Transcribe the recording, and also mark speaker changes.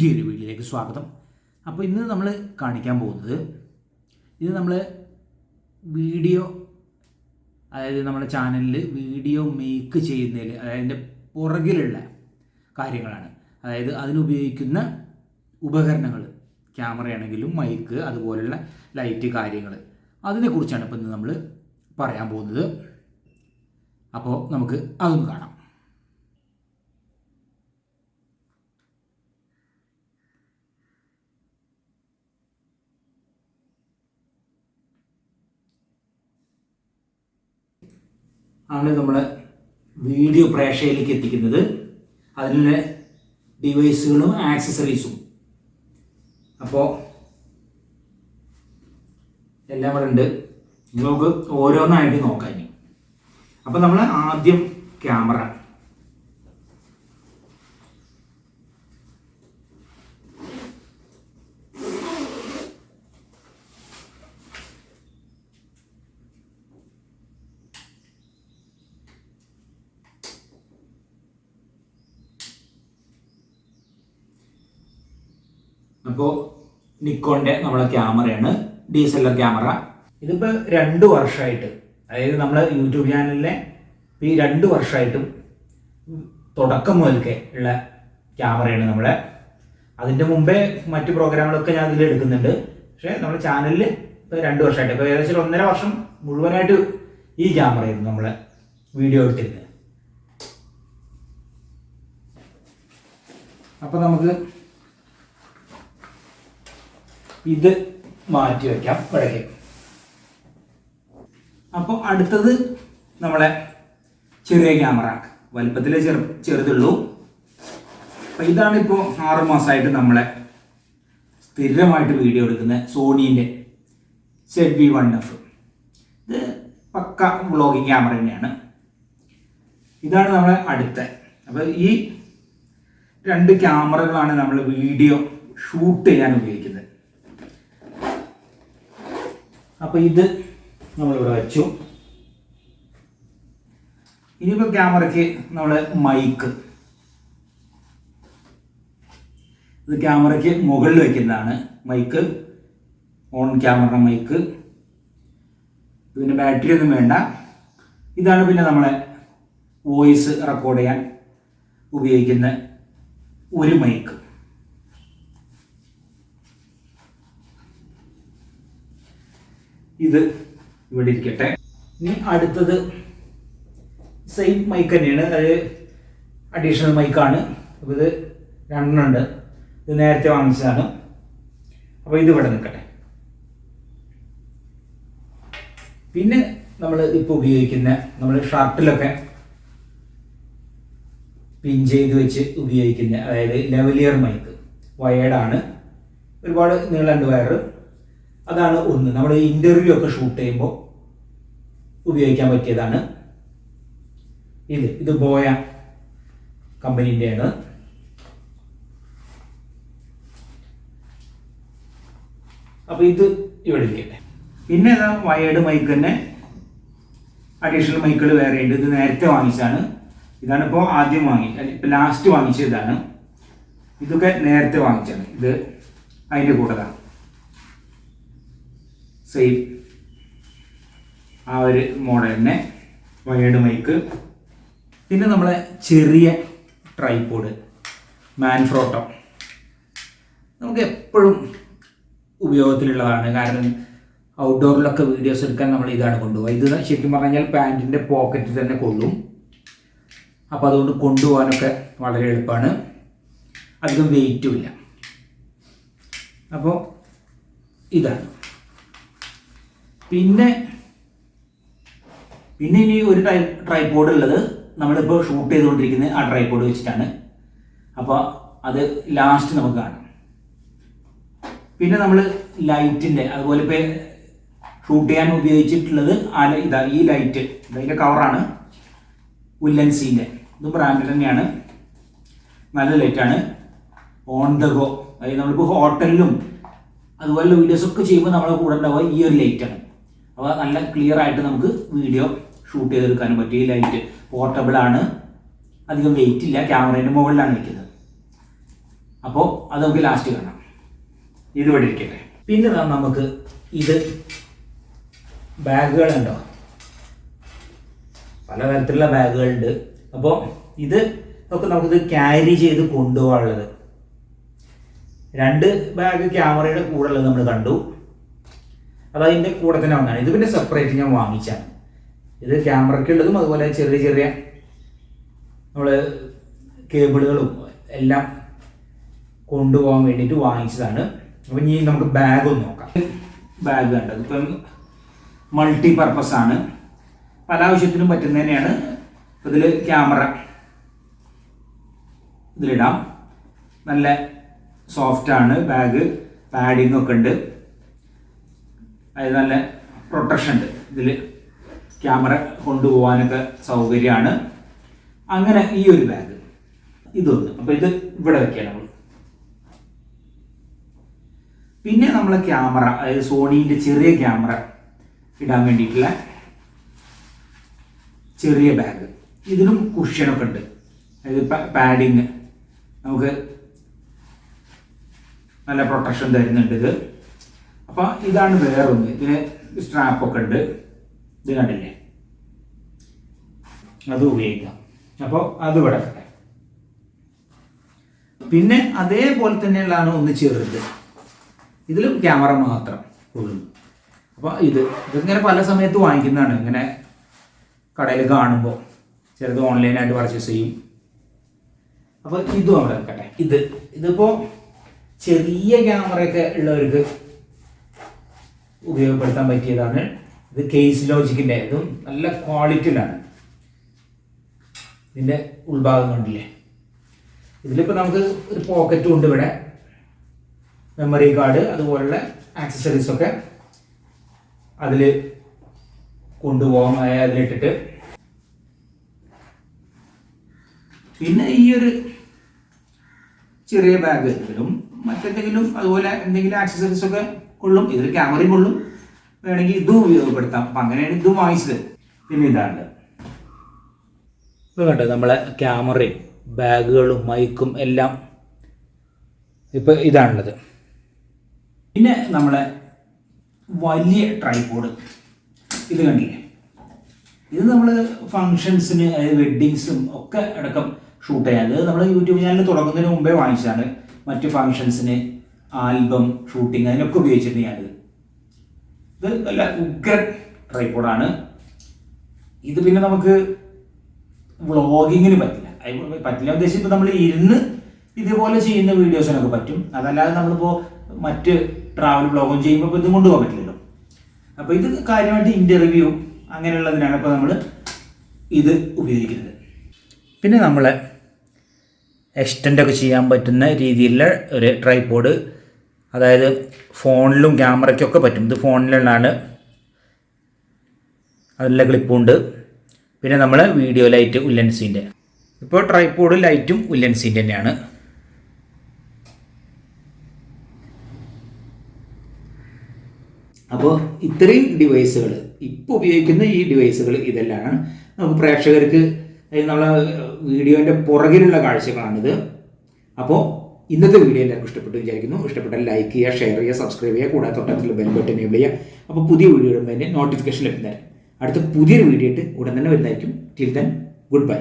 Speaker 1: പുതിയൊരു വീഡിയോയിലേക്ക് സ്വാഗതം. അപ്പോൾ ഇന്ന് നമ്മൾ കാണിക്കാൻ പോകുന്നത് ഇത് നമ്മൾ വീഡിയോ അതായത് നമ്മുടെ ചാനലിൽ വീഡിയോ മേക്ക് ചെയ്യുന്നതിൽ അതായത് അതിന്റെ പുറകിലുള്ള കാര്യങ്ങളാണ്. അതായത് അതിനുപയോഗിക്കുന്ന ഉപകരണങ്ങൾ ക്യാമറയാണെങ്കിലും മൈക്ക് അതുപോലെയുള്ള ലൈറ്റ് കാര്യങ്ങൾ. അതിനെക്കുറിച്ചാണ് ഇപ്പം ഇന്ന് നമ്മൾ പറയാൻ പോകുന്നത്. അപ്പോൾ നമുക്ക് അതൊന്ന് കാണാം. ആണ് നമ്മൾ വീഡിയോ പ്രേക്ഷകയിലേക്ക് എത്തിക്കുന്നത്. അതിനുള്ള ഡിവൈസുകളും ആക്സസറീസും അപ്പോൾ എല്ലാം ഇവിടെ ഉണ്ട്. നമുക്ക് ഓരോന്നായിട്ട് നോക്കാം അപ്പോൾ നമ്മൾ ആദ്യം ക്യാമറ അപ്പോൾ നിക്കോണിന്റെ നമ്മളെ ക്യാമറയാണ് D S L R camera. ഇതിപ്പോൾ രണ്ട് വർഷമായിട്ട് അതായത് നമ്മളെ യൂട്യൂബ് ചാനലിലെ ഈ രണ്ട് വർഷമായിട്ടും തുടക്കം മുതൽക്കേ ഉള്ള ക്യാമറയാണ് നമ്മളെ. അതിന്റെ മുമ്പേ മറ്റു പ്രോഗ്രാമുകളൊക്കെ ഞാൻ ഇതിൽ എടുക്കുന്നുണ്ട്. പക്ഷേ നമ്മുടെ ചാനലിൽ ഇപ്പോൾ രണ്ട് വർഷമായിട്ട് ഇപ്പോൾ ഏകദേശം ഒന്നര വർഷം മുഴുവനായിട്ട് ഈ ക്യാമറയായിരുന്നു നമ്മളെ വീഡിയോ എടുത്തിരുന്നത്. അപ്പോൾ നമുക്ക് ഇത് മാറ്റി വയ്ക്കാം ഇവിടേക്ക് അപ്പോൾ അടുത്തത് നമ്മളെ ചെറിയ ക്യാമറ വലുപ്പത്തിൽ ചെറു ചെറുതുള്ളൂ. അപ്പോൾ ഇതാണ് ഇപ്പോൾ ആറ് മാസമായിട്ട് നമ്മളെ സ്ഥിരമായിട്ട് വീഡിയോ എടുക്കുന്ന സോണീന്റെ സെഡ് വി വൺ എഫ് ഇത് പക്ക വ്ളോഗിങ് ക്യാമറ തന്നെയാണ്. ഇതാണ് നമ്മളെ അടുത്ത. അപ്പോൾ ഈ രണ്ട് ക്യാമറകളാണ് നമ്മൾ വീഡിയോ ഷൂട്ട് ചെയ്യാൻ ഉപയോഗിക്കുന്നത്. അപ്പോൾ ഇത് നമ്മളിവിടെ വെച്ചു. ഇനിയിപ്പോൾ ക്യാമറയ്ക്ക് നമ്മൾ മൈക്ക് ഇത് ക്യാമറയ്ക്ക് മുകളിൽ വെക്കുന്നതാണ് മൈക്ക് ഓൺ ക്യാമറ മൈക്ക് ഇതിന്റെ ബാറ്ററി ഒന്നും വേണ്ട. ഇതാണ് പിന്നെ നമ്മളെ വോയിസ് റെക്കോർഡ് ചെയ്യാൻ ഉപയോഗിക്കുന്ന ഒരു മൈക്ക് ഇത് ഇവിടെ ഇരിക്കട്ടെ. ഇനി അടുത്തത് സെയിം മൈക്ക് തന്നെയാണ്. അത് അഡീഷണൽ മൈക്കാണ് അപ്പോൾ ഇത് രണ്ടെണ്ണമുണ്ട് ഇത് നേരത്തെ വാങ്ങിച്ചതാണ്. അപ്പോൾ ഇത് ഇവിടെ നിൽക്കട്ടെ. പിന്നെ നമ്മൾ ഇപ്പോൾ ഉപയോഗിക്കുന്ന നമ്മൾ ഷർട്ടിലൊക്കെ പിൻ ചെയ്ത് വെച്ച് ഉപയോഗിക്കുന്ന അതായത് ലെവലിയർ മൈക്ക് വയേർഡാണ് ഒരുപാട് നീളമുണ്ട് വയറ് അതാണ് ഒന്ന്. നമ്മൾ ഇന്റർവ്യൂ ഒക്കെ ഷൂട്ട് ചെയ്യുമ്പോൾ ഉപയോഗിക്കാൻ പറ്റിയതാണ് ഇത്. ഇത് ബോയ കമ്പനീന്റെയാണ് അപ്പോൾ ഇത് ഇവിടെ ഇരിക്കട്ടെ. പിന്നെ ഇതാ വയേർഡ് മൈക്ക് തന്നെ. അഡീഷണൽ മൈക്കുകൾ വേറെ ഉണ്ട്. ഇത് നേരത്തെ വാങ്ങിച്ചാണ് ഇതാണ് ഇപ്പോൾ ആദ്യം വാങ്ങി ഇപ്പോൾ ലാസ്റ്റ് വാങ്ങിച്ച ഇതാണ് ഇതൊക്കെ നേരത്തെ വാങ്ങിച്ചാണ് ഇത് അതിന്റെ കൂട്ടതാണ് സെയിം ആ ഒരു മോഡൽ തന്നെ വയേർഡ് മൈക്ക് പിന്നെ നമ്മളെ ചെറിയ ട്രൈപോഡ് മാൻഫ്രോട്ടോ നമുക്ക് എപ്പോഴും ഉപയോഗത്തിലുള്ളതാണ്. കാരണം ഔട്ട്ഡോറിലൊക്കെ വീഡിയോസ് എടുക്കാൻ നമ്മൾ ഇതാണ് കൊണ്ടുപോകുക ഇത് ശരിക്കും പറഞ്ഞു കഴിഞ്ഞാൽ പാന്റിന്റെ പോക്കറ്റിൽ തന്നെ കൊള്ളും. അപ്പോൾ അതുകൊണ്ട് കൊണ്ടുപോകാനൊക്കെ വളരെ എളുപ്പമാണ്. അധികം വെയിറ്റും ഇല്ല. അപ്പോൾ ഇതാണ്. പിന്നെ പിന്നെ ഇനി ഒരു ട്രൈ ട്രൈപോഡ് ഉള്ളത് നമ്മളിപ്പോൾ ഷൂട്ട് ചെയ്തുകൊണ്ടിരിക്കുന്ന ആ ട്രൈപോഡ് വെച്ചിട്ടാണ്. അപ്പോൾ അത് ലാസ്റ്റ് നമുക്ക് കാണാം. പിന്നെ നമ്മൾ ലൈറ്റിന്റെ അതുപോലെ ഇപ്പോൾ ഷൂട്ട് ചെയ്യാൻ ഉപയോഗിച്ചിട്ടുള്ളത് ആ ഇതാ ഈ ലൈറ്റ് ഇതിന്റെ കവറാണ് ഉല്ലൻസിന്റെ ഇത് ബ്രാൻഡ് തന്നെയാണ്. നല്ല ലൈറ്റാണ് ഓൺ ദ ഗോ അതായത് നമ്മളിപ്പോൾ ഹോട്ടലിലും അതുപോലെ വീഡിയോസ് ഒക്കെ ചെയ്യുമ്പോൾ നമ്മളെ കൂടെ ഉണ്ടാവുക ഈ ഒരു ലൈറ്റാണ് അപ്പോൾ നല്ല ക്ലിയർ ആയിട്ട് നമുക്ക് വീഡിയോ ഷൂട്ട് ചെയ്തെടുക്കാനും പറ്റും ഈ ലൈറ്റ് പോർട്ടബിൾ ആണ്. അധികം വെയിറ്റ് ഇല്ല. ക്യാമറേന്റെ മുകളിലാണ് നിൽക്കുന്നത്. അപ്പോൾ അത് നമുക്ക് ലാസ്റ്റ് കാണാം. ഇത് ഇവിടെ ഇരിക്കട്ടെ. പിന്നെ നമുക്ക് ഇത് ബാഗുകളുണ്ടോ പലതരത്തിലുള്ള ബാഗുകളുണ്ട് അപ്പോൾ ഇത് ഒക്കെ നമുക്കിത് ക്യാരി ചെയ്ത് കൊണ്ടുപോകാനുള്ളത്. രണ്ട് ബാഗ് ക്യാമറയുടെ കൂടെ ഉള്ളത് നമ്മൾ കണ്ടു. അത് അതിന്റെ കൂടെ തന്നെ വന്നതാണ്. ഇത് പിന്നെ സെപ്പറേറ്റ് ഞാൻ വാങ്ങിച്ചാണ് ഇത് ക്യാമറയ്ക്ക് ഉള്ളതും അതുപോലെ ചെറിയ ചെറിയ നമ്മൾ കേബിളുകളും എല്ലാം കൊണ്ടുപോകാൻ വേണ്ടിയിട്ട് വാങ്ങിച്ചതാണ്. അപ്പം ഇനി നമുക്ക് ബാഗ് ഒന്ന് നോക്കാം. ബാഗ് കണ്ടത്. ഇപ്പം മൾട്ടി പർപ്പസ് ആണ്. പല ആവശ്യത്തിനും പറ്റുന്ന തന്നെയാണ്. ഇതിൽ ക്യാമറ ഇതിലിടാം. നല്ല സോഫ്റ്റ് ആണ്. ബാഗ് പാഡിംഗ് ഒക്കെ ഉണ്ട്. അത് നല്ല പ്രൊട്ടക്ഷൻ ഉണ്ട്. ഇതിൽ ക്യാമറ കൊണ്ടുപോകാനൊക്കെ സൗകര്യമാണ്. അങ്ങനെ ഈ ഒരു ബാഗ് ഇതൊന്ന്. അപ്പോൾ ഇത് ഇവിടെ വെക്കാം നമ്മൾ പിന്നെ നമ്മളെ ക്യാമറ അതായത് സോണീന്റെ ചെറിയ ക്യാമറ ഇടാൻ വേണ്ടിയിട്ടുള്ള ചെറിയ ബാഗ് ഇതിനും കുഷ്യനൊക്കെ ഉണ്ട്. അതായത് പാഡിങ് നമുക്ക് നല്ല പ്രൊട്ടക്ഷൻ തരുന്നുണ്ട് ഇത്. അപ്പോൾ ഇതാണ് വേറൊന്ന്. ഇതിന് സ്ട്രാപ്പ് ഒക്കെ ഉണ്ട്. ഇത് കണ്ടില്ലേ? അത് ഉപയോഗിക്കാം. അപ്പോൾ അത് വിടക്കട്ടെ പിന്നെ അതേപോലെ തന്നെയുള്ളതാണ് ഒന്ന് ചെറുത്. ഇതിലും ക്യാമറ മാത്രം ഉള്ളു. അപ്പോൾ ഇത് ഇതിങ്ങനെ പല സമയത്ത് വാങ്ങിക്കുന്നതാണ്. ഇങ്ങനെ കടയിൽ കാണുമ്പോൾ ചിലത് ഓൺലൈനായിട്ട് പർച്ചേസ് ചെയ്യും. അപ്പോൾ ഇതും അവിടെ ഇത് ഇതിപ്പോ ചെറിയ ക്യാമറയൊക്കെ ഉള്ളവർക്ക് ഉപയോഗപ്പെടുത്താൻ പറ്റിയതാണ്. ഇത് കേസ് ലോജിക്കിന്റെ ഇതും നല്ല ക്വാളിറ്റിയിലാണ് ഇതിന്റെ ഉൾഭാഗം കണ്ടില്ലേ? ഇതിലിപ്പോൾ നമുക്ക് ഒരു പോക്കറ്റും ഉണ്ട് ഇവിടെ. മെമ്മറി കാർഡ് അതുപോലുള്ള ആക്സസറീസ് ഒക്കെ അതിൽ കൊണ്ടുപോകാം അതായത് അതിലിട്ടിട്ട്. പിന്നെ ഈ ഒരു ചെറിയ ബാഗ് ഇതിലും മറ്റെന്തെങ്കിലും അതുപോലെ എന്തെങ്കിലും ആക്സസറീസ് ഒക്കെ കൊള്ളും ഇതിൽ ക്യാമറയും കൊള്ളും. വേണമെങ്കിൽ ഇതും ഉപയോഗപ്പെടുത്താം. അപ്പം അങ്ങനെയാണ് ഇതും വാങ്ങിച്ചത്. പിന്നെ ഇതാണ് ഇപ്പോൾ കണ്ടോ നമ്മളെ ക്യാമറയും ബാഗുകളും മൈക്കും എല്ലാം ഇപ്പോൾ ഇതാണുള്ളത്. പിന്നെ നമ്മളെ വലിയ ട്രൈപോഡ് ഇത് കണ്ടില്ലേ? ഇത് നമ്മൾ ഫങ്ഷൻസിന് അതായത് വെഡ്ഡിങ്സും ഒക്കെ അടക്കം ഷൂട്ട് ചെയ്യാൻ അത് നമ്മൾ യൂട്യൂബ് ചാനൽ തുടങ്ങുന്നതിന് മുമ്പേ വാങ്ങിച്ചതാണ്. മറ്റ് ഫങ്ഷൻസിന് ആൽബം ഷൂട്ടിങ് അതിനൊക്കെ ഉപയോഗിച്ചിട്ടുണ്ട് ഞാനിത്. ഇത് നല്ല ഉഗ്ര ട്രൈപോഡാണ് ഇത് പിന്നെ നമുക്ക് വ്ളോഗിങ്ങിന് പറ്റില്ല. പറ്റില്ല ഉദ്ദേശിച്ച് ഇപ്പോൾ നമ്മൾ ഇരുന്ന് ഇതുപോലെ ചെയ്യുന്ന വീഡിയോസിനൊക്കെ പറ്റും. അതല്ലാതെ നമ്മളിപ്പോൾ മറ്റ് ട്രാവൽ വ്ളോഗും ചെയ്യുമ്പോൾ ഇപ്പോൾ ഇതും കൊണ്ടുപോകാൻ പറ്റില്ലല്ലോ. അപ്പോൾ ഇത് കാര്യമായിട്ട് ഇന്റർവ്യൂ അങ്ങനെയുള്ളതിനാണ് ഇപ്പോൾ നമ്മൾ ഇത് ഉപയോഗിക്കുന്നത്. പിന്നെ നമ്മൾ എക്സ്റ്റൻഡൊക്കെ ചെയ്യാൻ പറ്റുന്ന രീതിയിലുള്ള ഒരു ട്രൈപോഡ് അതായത് ഫോണിലും ക്യാമറയ്ക്കൊക്കെ പറ്റും. ഇത് ഫോണിലുള്ളതാണ് അതിലെ ക്ലിപ്പുണ്ട്. പിന്നെ നമ്മൾ വീഡിയോ ലൈറ്റ് ഉല്ലൻസിന്റെ ഇപ്പോൾ ട്രൈപോഡ് ലൈറ്റും ഉല്ലൻസിന്റെ തന്നെയാണ്. അപ്പോൾ ഇത്രയും ഡിവൈസുകൾ ഇപ്പോൾ ഉപയോഗിക്കുന്ന ഈ ഡിവൈസുകൾ ഇതെല്ലാമാണ്. നമുക്ക് പ്രേക്ഷകർക്ക് നമ്മളെ വീഡിയോന്റെ പുറകിലുള്ള കാഴ്ചകളാണിത്. അപ്പോൾ ഇന്നത്തെ വീഡിയോ എല്ലാവർക്കും ഇഷ്ടപ്പെട്ടു വിചാരിക്കുന്നു. ഇഷ്ടപ്പെട്ടാൽ ലൈക്ക് ചെയ്യുക ഷെയർ ചെയ്യുക സബ്സ്ക്രൈബ് ചെയ്യുക. കൂടാതെ തൊട്ടത്തിലുള്ള ബെൽ ബട്ടൺ എനേബിൾ ചെയ്യുക. അപ്പോൾ പുതിയ വീഡിയോ ഇടുമ്പോൾ നോട്ടിഫിക്കേഷൻ ലഭിക്കുന്നതായിരിക്കും. അടുത്ത പുതിയൊരു വീഡിയോ ഇട്ട് ഉടൻ തന്നെ വരുന്നതായിരിക്കും. Till then good bye